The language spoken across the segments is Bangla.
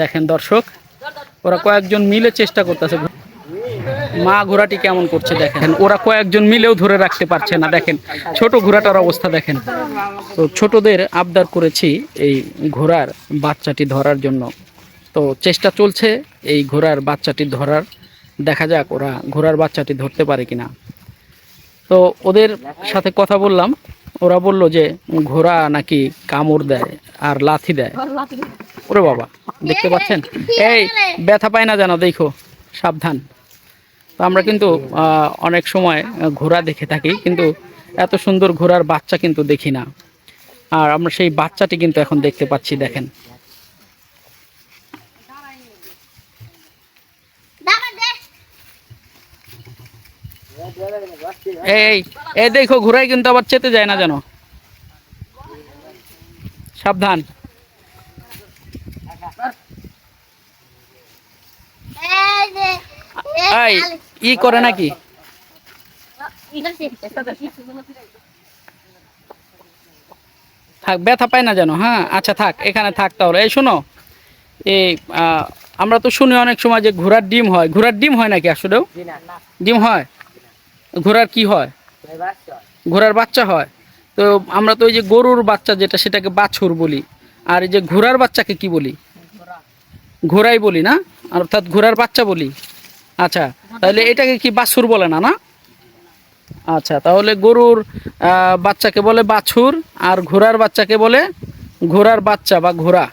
দেখেন দর্শক, ওরা কয়েকজন মিলে চেষ্টা করতেছে। মা ঘোড়াটি কেমন করছে দেখেন, ওরা কয়েকজন মিলেও ধরে রাখতে পারছে না। দেখেন, ছোট ঘোড়াটার অবস্থা দেখেন। তো ছোটদের আবদার করেছি এই ঘোড়ার বাচ্চাটি ধরার জন্য। তো চেষ্টা চলছে এই ঘোড়ার বাচ্চাটি ধরার। দেখা যাক ওরা ঘোড়ার বাচ্চাটি ধরতে পারে কিনা। তো ওদের সাথে কথা বললাম। ওরা বলল যে, ঘোড়া নাকি কামড় দেয় আর লাথি দেয়? ওরে বাবা দেখতে পাচ্ছেন? এই ব্যথা পায় না যেন দেখো সাবধান। তো আমরা কিন্তু অনেক সময় ঘোড়া দেখে থাকি কিন্তু এত সুন্দর ঘোড়ার বাচ্চা কিন্তু দেখি না। আর আমরা সেই বাচ্চাটি কিন্তু এখন দেখতে পাচ্ছি দেখেন। এই এই দেখো ঘোড়ায় কিন্তু আবার চেতে যায় না যেন। সাবধান। এই ই করে নাকি? থাক ব্যথা পায় না যেন হ্যাঁ? আচ্ছা থাক এখানে থাক তাহলে। এই শোনো এই আমরা তো শুনি অনেক সময় যে ঘোড়ার ডিম হয়। ঘোড়ার ডিম হয় নাকি আসলেও? ডিম হয়? ঘোড়ার কি হয়? ঘোড়ার বাচ্চা হয়। তো আমরা তো ওই যে গরুর বাচ্চা যেটা সেটাকে বাছুর বলি। আর এই যে ঘোড়ার বাচ্চাকে কি বলি? ঘোড়াই বলি না? অর্থাৎ ঘোড়ার বাচ্চা বলি। আচ্ছা তাহলে এটাকে কি বাছুর বলে না না? আচ্ছা তাহলে গরুর বাচ্চাকে বলে বাছুর আর ঘোড়ার বাচ্চাকে বলে ঘোড়ার বাচ্চা বা ঘোড়া।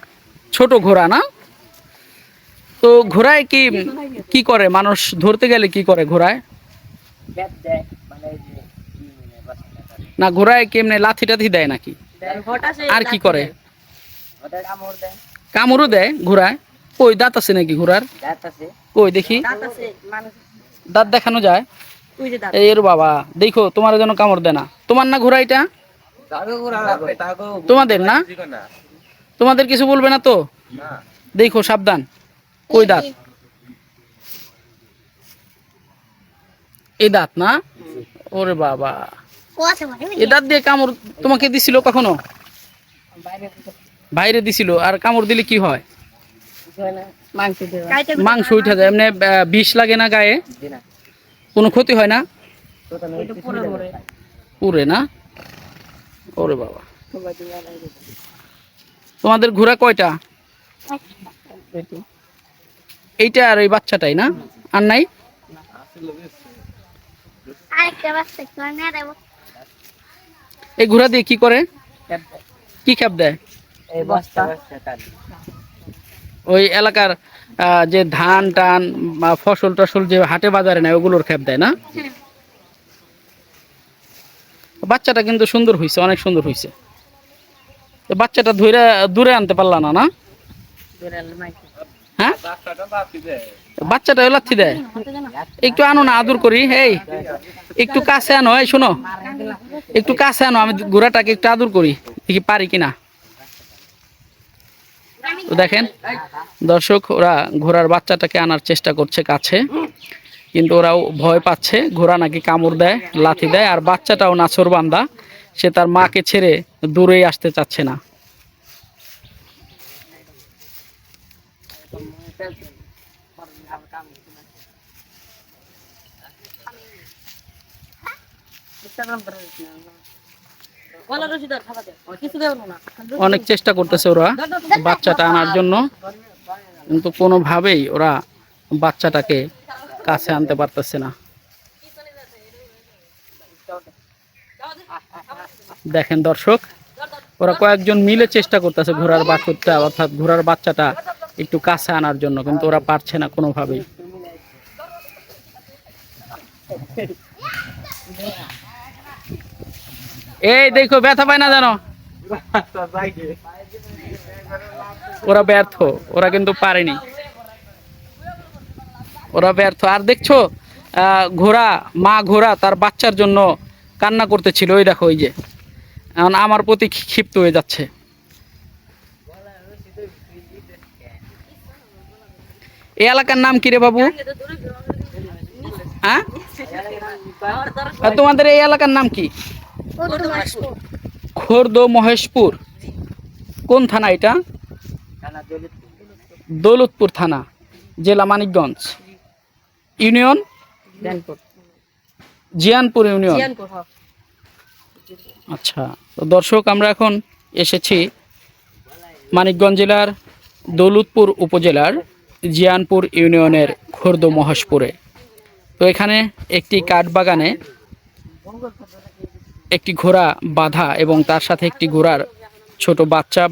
ছোট ঘোড়া না? তো ঘোড়ায় কি কি করে? মানুষ ধরতে গেলে কি করে ঘোড়ায়? না ঘোড়ায় কেমনে লাথি টাথি দেয় নাকি? আর কি করে? কামড়ও দেয় ঘোড়ায়? কই দাঁত আছে নাকি ঘোড়ার? কই দেখি। দাঁত দেখানো যায়? এর বাবা দেখো তোমার যেন কামড় দেয় না। তোমার না ঘোড়া এটা? তোমাদের না? তোমাদের কিছু বলবে না তো? দেখো সাবধান। কই দাঁত? এই দাঁত না? ওরে বাবা। এই দাঁত দিয়ে কামড় তোমাকে দিছিল কখনো? বাইরে দিছিল আর কামড় দিলে কি হয়? মাংস উঠে যায় এমনি বিষ লাগে না গায়ে? কোনো ক্ষতি হয় না? পুরে না। ওরে বাবা। তোমাদের ঘোড়া কয়টা? এইটা আর এই বাচ্চাটাই না? আর নাই? এই ঘোড়া দিয়ে কি করে? কি খেপ দেয়? ওই এলাকার যে ধান, টান বা ফসল টসল যে হাটে বাজারে নেয়, ওগুলোর খেপ দেয় না? বাচ্চাটা কিন্তু সুন্দর হয়েছে অনেক সুন্দর হয়েছে বাচ্চাটা ধরে দূরে আনতে পারলা না না? হ্যাঁ? বাচ্চাটা লাথি দেয়। একটু আনো না, আদর করি, এই। একটু কাছে আনো, এই, শোনো। একটু কাছে আনো, আমি ঘোড়াটাকে একটু আদর করি, দেখি পারি কিনা। তো দেখেন, দর্শক, ওরা ঘোড়ার বাচ্চাটাকে আনার চেষ্টা করছে কাছে, কিন্তু ওরাও ভয় পাচ্ছে। ঘোড়া নাকি কামড় দেয়, লাথি দেয়, আর বাচ্চাটাও নাছর বান্দা। সে তার মাকে ছেড়ে দূরেই আসতে চাচ্ছে না। অনেক চেষ্টা করতেছে ওরা বাচ্চাটা আনার জন্য। কিন্তু কোনোভাবেই ওরা বাচ্চাটাকে কাছে আনতে পারতেছে না। দেখেন দর্শক, ওরা কয়েকজন মিলে চেষ্টা করতেছে ঘোড়ার বাছুরটা, অর্থাৎ ঘোড়ার বাচ্চাটা একটু কাছে আনার জন্য, কিন্তু ওরা পারছে না কোনোভাবেই। এই দেখো, ব্যথা পায় না জানো? ওরা ব্যর্থ, ওরা কিন্তু পারেনি। ওরা ব্যর্থ। আর দেখছ ঘোড়া, মা ঘোড়া তার বাচ্চার জন্য কান্না করতেছিল। ওই দেখো, ওই যে। এখন আমার প্রতি ক্ষিপ্ত হয়ে যাচ্ছে। এই এলাকার নাম কি রে বাবু? হ্যাঁ? তোমাদের এই এলাকার নাম কি? খোর্দ মহেশপুর। কোন থানা এটা? দৌলতপুর। থানা জেলা মানিকগঞ্জ। ইউনিয়ন? জিয়ানপুর ইউনিয়ন। আচ্ছা তো দর্শক আমরা এখন এসেছি মানিকগঞ্জ জেলার দৌলতপুর উপজেলার জিয়ানপুর ইউনিয়নের খোর্দ মহেশপুরে। তো এখানে একটি কাঠ বাগানে একটি ঘোড়া বাঁধা এবং তার সাথে একটি ঘোড়ার ছোট বাচ্চা।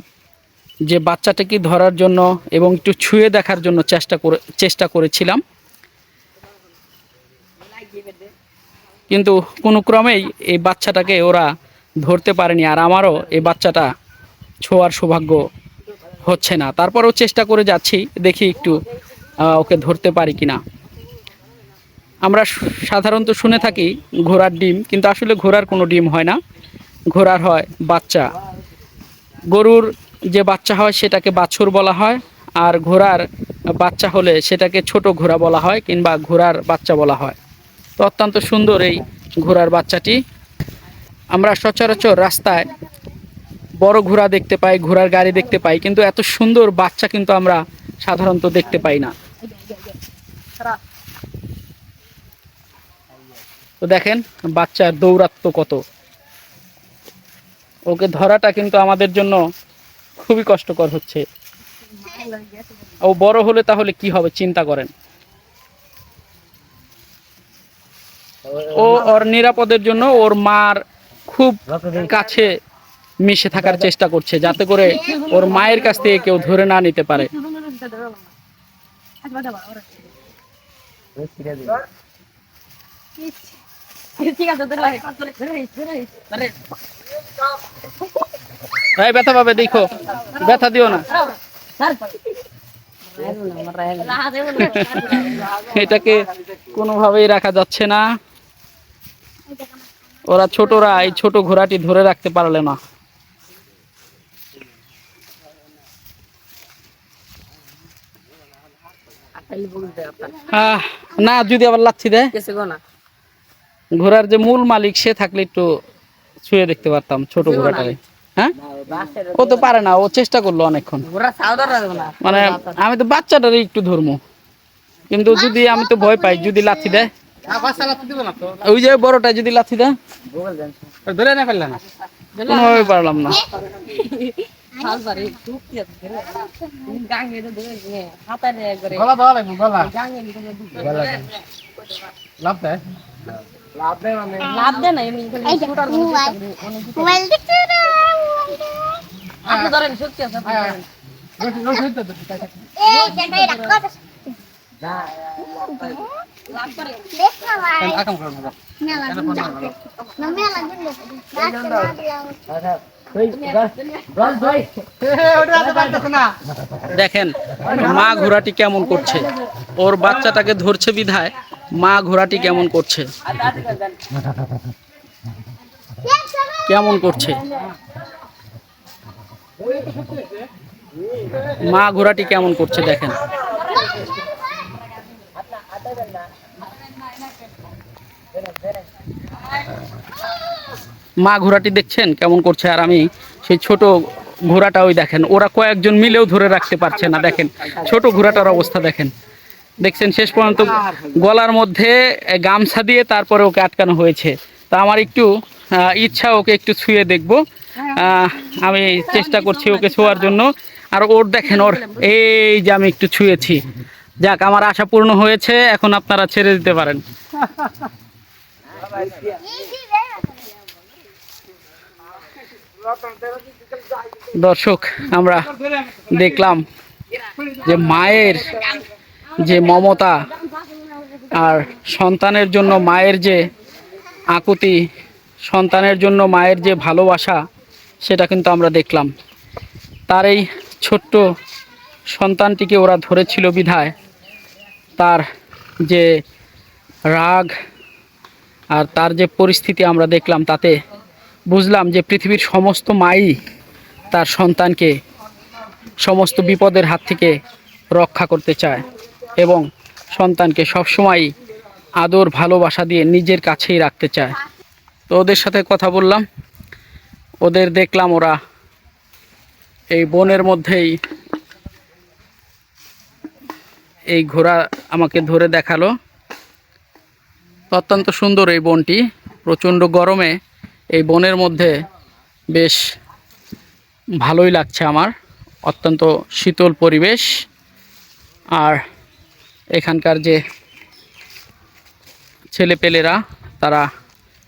যে বাচ্চাটাকে ধরার জন্য এবং একটু ছুঁয়ে দেখার জন্য চেষ্টা করে, চেষ্টা করেছিলাম। কিন্তু কোনো ক্রমেই এই বাচ্চাটাকে ওরা ধরতে পারেনি আর আমারও এই বাচ্চাটা ছোঁয়ার সৌভাগ্য হচ্ছে না। তারপরেও চেষ্টা করে যাচ্ছি, দেখি একটু ওকে ধরতে পারি কিনা। আমরা সাধারণত শুনে থাকি ঘোড়ার ডিম, কিন্তু আসলে ঘোড়ার কোনো ডিম হয় না। ঘোড়ার হয় বাচ্চা। গরুর যে বাচ্চা হয় সেটাকে বাছুর বলা হয়, আর ঘোড়ার বাচ্চা হলে সেটাকে ছোট ঘোড়া বলা হয় কিংবা ঘোড়ার বাচ্চা বলা হয়। তো অত্যন্ত সুন্দর এই ঘোড়ার বাচ্চাটি। আমরা সচরাচর রাস্তায় বড় ঘোড়া দেখতে পাই, ঘোড়ার গাড়ি দেখতে পাই, কিন্তু এত সুন্দর বাচ্চা কিন্তু আমরা সাধারণত দেখতে পাই না। তো দেখেন বাচ্চার দৌরাত্ম কত। ওকে ধরাটা কিন্তু আমাদের জন্য খুবই কষ্টকর হচ্ছে। ও বড় হলে তাহলে কি হবে চিন্তা করেন। ও ওর নিরাপদের জন্য ওর মার খুব কাছে মিশে থাকার চেষ্টা করছে যাতে করে ওর মায়ের কাছ থেকে কেউ ধরে না নিতে পারে। ব্যথা পাবে, দেখো ব্যথা দিও না। এটাকে কোনোভাবেই রাখা যাচ্ছে না ওরা ছোটরা, এই ছোট ঘোড়াটি ধরে রাখতে পারলে না না, যদি আবার লাচ্ছি দেয় না। ঘোড়ার যে মূল মালিক সে থাকলে একটু ছুঁয়ে দেখতে পারতাম ছোট ঘোড়াটারে। হ্যাঁ? ও তো পারে না ও চেষ্টা করল অনেকক্ষণ। মানে আমি তো বাচ্চাটারে একটু ধরবো কিন্তু যদি আমি তো ভয় পাই যদি লাথি দেয়। ওই যে বড়টা যদি লাথি দেয়। ধরে না ফেললে না। কোনোভাবে পারলাম না। গলা গলা। লাভ দেয়। লাভ দেয় না, এমনি। মোবাইল দেখতে আপনি ধরেন, আছে, দেখেন মা ঘোড়াটি কেমন করছে। ওর বাচ্চাটাকে ধরছে বিধায় মা ঘোড়াটি কেমন করছে? কেমন করছে? মা ঘোড়াটি কেমন করছে দেখেন। মা ঘোড়াটি দেখছেন কেমন করছে? আর আমি সেই ছোট ঘোড়াটা ওই দেখেন, ওরা কয়েকজন মিলেও ধরে রাখতে পারছে না, দেখেন। ছোট ঘোড়াটার অবস্থা দেখেন। দেখছেন, শেষ পর্যন্ত গলার মধ্যে গামছা দিয়ে তারপরে ওকে আটকানো হয়েছে। তা আমার একটু ইচ্ছা ওকে একটু ছুঁয়ে দেখব। আমি চেষ্টা করছি ওকে ছোঁয়ার জন্য। আর ওর দেখেন, ওর এই যে আমি একটু ছুঁয়েছি। যাক, আমার আশা পূর্ণ হয়েছে, এখন আপনারা ছেড়ে দিতে পারেন। দর্শক, আমরা দেখলাম যে মায়ের যে মমতা আর সন্তানের জন্য মায়ের যে আকুতি, সন্তানের জন্য মায়ের যে ভালোবাসা, সেটা কিন্তু আমরা দেখলাম। তার এই ছোট্ট সন্তানটিকে ওরা ধরেছিল বিধায়। তার যে রাগ আর তার যে পরিস্থিতি আমরা দেখলাম, তাতে বুঝলাম যে পৃথিবীর সমস্ত মাই তার সন্তানকে সমস্ত বিপদের হাত থেকে রক্ষা করতে চায়। এবং সন্তানকে সবসময় আদর, ভালোবাসা দিয়ে নিজের কাছেই রাখতে চায়। তো ওদের সাথে কথা বললাম। ওদের দেখলাম ওরা এই বনের মধ্যেই এই ঘোড়া আমাকে ধরে দেখাল। অত্যন্ত সুন্দর এই বনটি। প্রচণ্ড গরমে এই বনের মধ্যে বেশ ভালোই লাগছে আমার। অত্যন্ত শীতল পরিবেশ। আর এখানকার যে ছেলেপেলেরা, তারা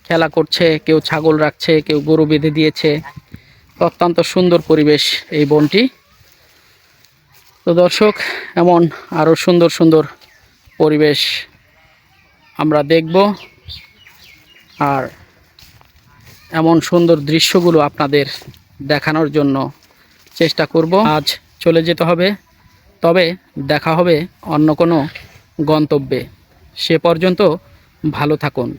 খেলা করছে, কেউ ছাগল রাখছে, কেউ গরু বেঁধে দিয়েছে। অত্যন্ত সুন্দর পরিবেশ এই বনটি। তো দর্শক, এমন আরও সুন্দর সুন্দর পরিবেশ আমরা দেখব। আর এমন সুন্দর দৃশ্যগুলো আপনাদের দেখানোর জন্য চেষ্টা করব। আজ চলে যেতে হবে। তবে দেখা হবে অন্য কোনো গন্তব্যে। সে পর্যন্ত ভালো থাকুন।